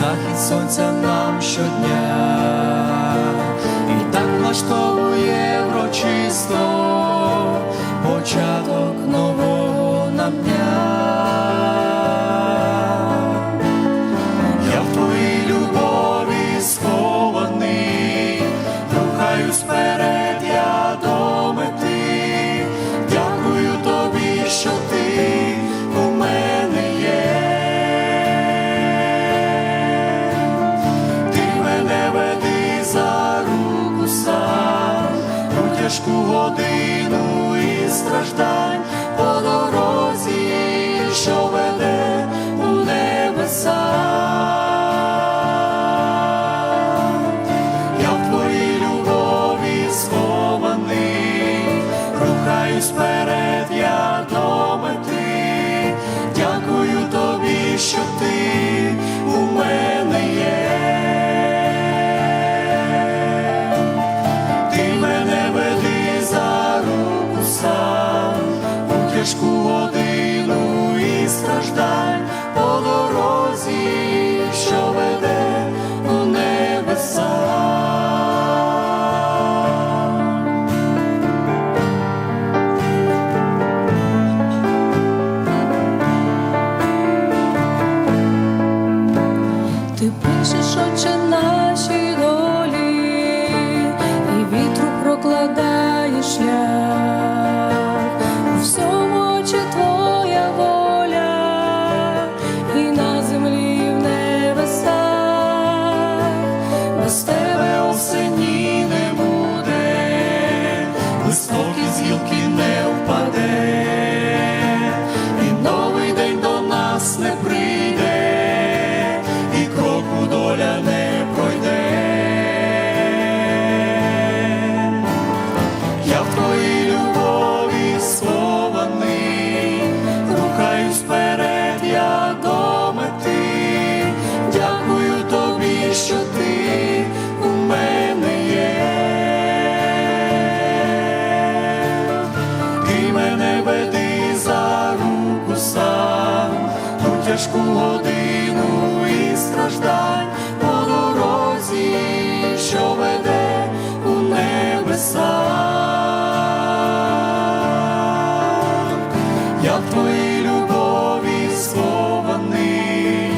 захід сонця нам щодня, і так влаштовує тяжку годину і страждань по дорозі, що веде у небеса. Я в твоїй любові схований, рухаюсь вперед. залишиш очі наші долі, і вітру прокладаєш всьому очі твоя воля, і на землі в небесах, без тебе осені не буде, листок із не впаде, і новий день до нас не прийде. тяжку годину і страждань по дорозі, що веде у небеса, я в твоїй любові схований,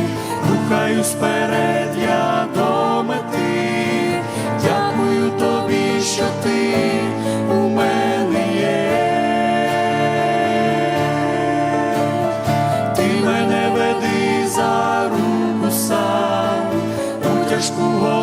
рухаюсь вперед. school.